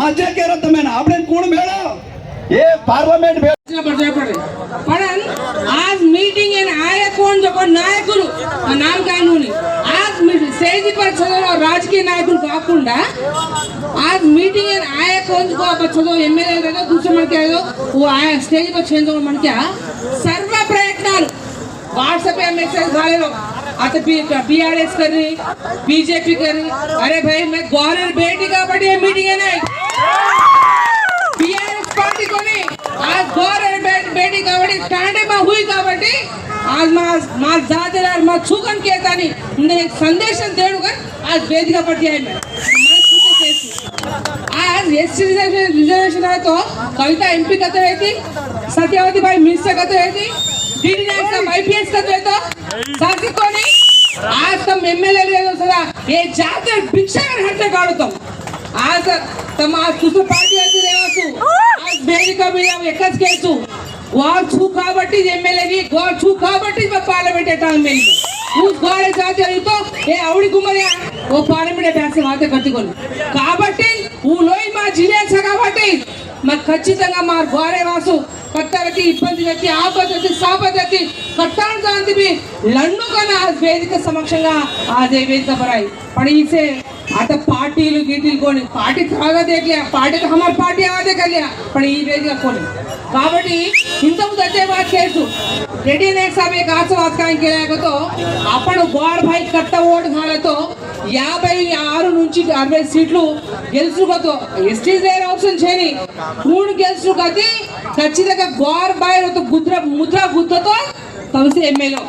మధ్యకే రద్దమైన આપણે કોણ મેળો એ પાર્લામેન્ટ પણ આજ મીટિંગ એને આયે કોણ જો నాయకులు నాన్ కానూని. ఆజ్ స్టేజ్ పర్ చదువు రాజకీయ నాయకులు కాకుండా ఆజ్ మీటింగ్ ఆయా కోందుకో చదువు ఎమ్మెల్యే ఏదో కూర్చో మనకి ఏదో ఆయా స్టేజ్ పర్ చేంజ్ మనకి సర్వ ప్రయత్నాలు. వాట్సాప్ మెసేజ్ రాలేదు అత बीआरएस कर रही बीजेपी कर रही अरे भाई मैं गौर మా జాతీయారు మా చూగన్ కేసాని సందేశం తేడుగా आज वेदिका पर दिया है मैं आज एससी रिजर्वेशन है तो कविता एमपी का तो रहती सत्यावती भाई मिनिस्टर का तो रहती डीडी नायक साहब आईपीएस का तो है तो साथी को नहीं आज तुम एमएलए ले सदा ये जाकर भिक्षागर हटने काढतो आज तम आज तुझं पार्टी असू रेवासू आज वेदिका मी एकच घ्यायचो వాచు కాబట్టి ఎమ్మెల్యేని గోచు కాబట్టి పార్లమెంట్ ఎట్టాలి మేము उस गाड़े जाते हो तो ये आवड़ी कुमारिया కాబట్టి ఊలోయి మా జిల్లేస కాబట్టి మాకు ఖచ్చితంగా మా గోరే వాసు కట్టరకి ఇబ్బంది పెట్టి ఆపదతి సాపదతి కట్టాను దాంతివి లన్ను కన్నా వేదిక సమక్షంగా ఆ వేదిక పరాయి పడిసే समक्षंगा आज ये वेदिका बनाई पण इसे आता पाटील गिटील कोणी पार्टी त्रागा देख लिया पार्टी तो हमारी पार्टी आवाज कर लिया पण ఈ వేదిక कोणी కాబట్టి ఇంతకు వచ్చే बात केसू रेड्डी नायक साहेब एक असं वाचकाय केल्यागतो आपण గోడ్ భాయ్ కట్ట ఓటు घालतो యాభై ఆరు నుంచి అరవై సీట్లు గెలుచుకోతో ఎస్టీ దేర్ ఆప్షన్ చేయని కూడు గెలుచుకది ఖచ్చితంగా గోర్ బాయ్ గుద్ర ముద్ర గుద్దతో తమసి ఎమ్మెల్యే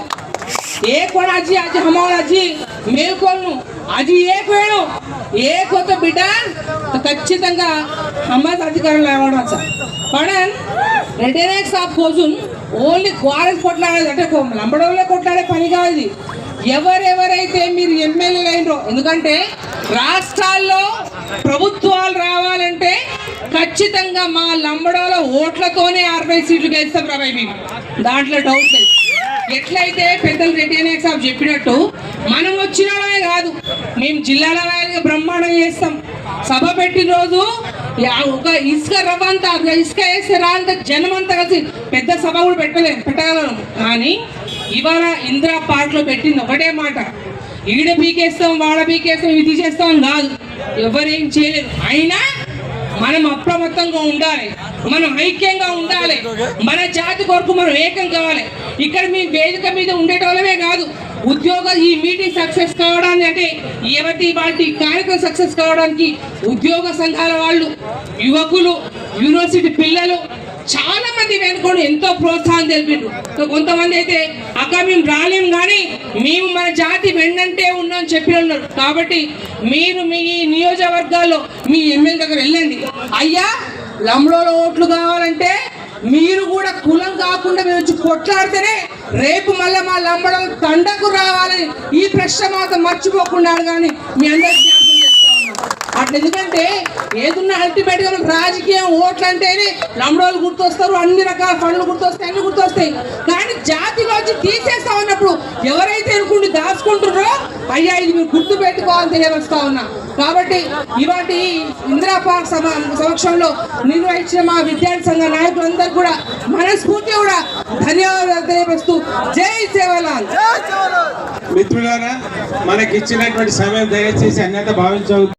एक कोण आजी आजी हमावर అది ఏ పేరు? ఏ కొత్త బిడ్డ? ఖచ్చితంగా हमाच अधिकारण సార్. పడన్ రిటైర్స్ ఆఫ్ కోజున్ ఓన్లీ క్వారెస్ కొట్లాడేది అంటే నమ్మడంలో కొట్లాడే పని కాదు ఎవరెవరైతే మీరు ఎమ్మెల్యేలు అయినరో ఎందుకంటే రాష్ట్రాల్లో ప్రభుత్వాలు రావాలంటే ఖచ్చితంగా మా లంబడోల ఓట్లతోనే అరవై సీట్లు గెలుస్తాం రాబాయి మేము. దాంట్లో డౌట్ లేదు. ఎట్లయితే పెద్దలు రెడ్డి అనే సాబ్ చెప్పినట్టు మనం వచ్చిన వాళ్ళమే కాదు మేము జిల్లాల వారిగా బ్రహ్మాండం చేస్తాం. సభ పెట్టిన రోజు యా- ఒక ఇసుక రవ్వంతా ఇసుక వేస్తే రాంత జనం అంతా కలిసి పెద్ద సభ కూడా పెట్టలేము పెట్టగలం. కానీ ఇవాళ ఇందిరా పార్క్లో పెట్టింది ఒకటే మాట. ఈడ పీకేస్తాం వాడ పీకేస్తాం ఇది చేస్తాం కాదు. ఎవరేం చేయలేరు. అయినా మనం అప్రమత్తంగా ఉండాలి. మనం ఐక్యంగా ఉండాలి. మన జాతి కొరకు మనం ఏకం కావాలి. ఇక్కడ మీ వేదిక మీద ఉండేటోళ్ళమే కాదు ఉద్యోగ ఈ మీటింగ్ సక్సెస్ కావడానికి అంటే ఎవరి వాటి కార్యక్రమం సక్సెస్ కావడానికి ఉద్యోగ సంఘాల వాళ్ళు యువకులు యూనివర్సిటీ పిల్లలు చాలా మంది వెనుకొని ఎంతో ప్రోత్సాహం తెలిపిండ్రు. సో కొంతమంది అయితే అక్క మేము రాలేము కానీ మేము మన జాతి వెండంటే చెప్పి ఉన్నారు కాబట్టి మీరు మీ నియోజకవర్గాల్లో మీ ఎమ్మెల్యే దగ్గర వెళ్ళండి. అయ్యా లంబడోలో ఓట్లు కావాలంటే మీరు కూడా కులం కాకుండా మీరు వచ్చి కొట్లాడితేనే రేపు మళ్ళీ మా లంబడం తండకు రావాలని ఈ ప్రశ్న మాత్రం మర్చిపోకుండా కానీ మీ అందరికి అట్లా ఎందుకంటే ఏదున్నా అల్టిమేట్గా రాజకీయం ఓట్లు అంటేనే లంబడోలు గుర్తొస్తారు అన్ని రకాల పనులు గుర్తొస్తాయి అన్ని గుర్తొస్తాయి. కానీ జాతిలోంచి తీసేస్తా ఉన్నప్పుడు ఎవరైతే అనుకుంటూ దాచుకుంటున్నారో అయ్యా ఇది మీరు గుర్తు పెట్టుకోవాలని తెలియవస్తా ఉన్నా. కాబట్టి ఇవాటి ఇందిరా పార్క్ సమక్షంలో నిర్వహించిన మా విద్యార్థి సంఘ నాయకులందరూ కూడా మనస్ఫూర్తి కూడా ధన్యవాదాలు తెలియపరుస్తూ జై సేవలాల్ మిత్రులారా మనకి ఇచ్చినటువంటి సమయం దయచేసి అన్యత భావించవద్దు.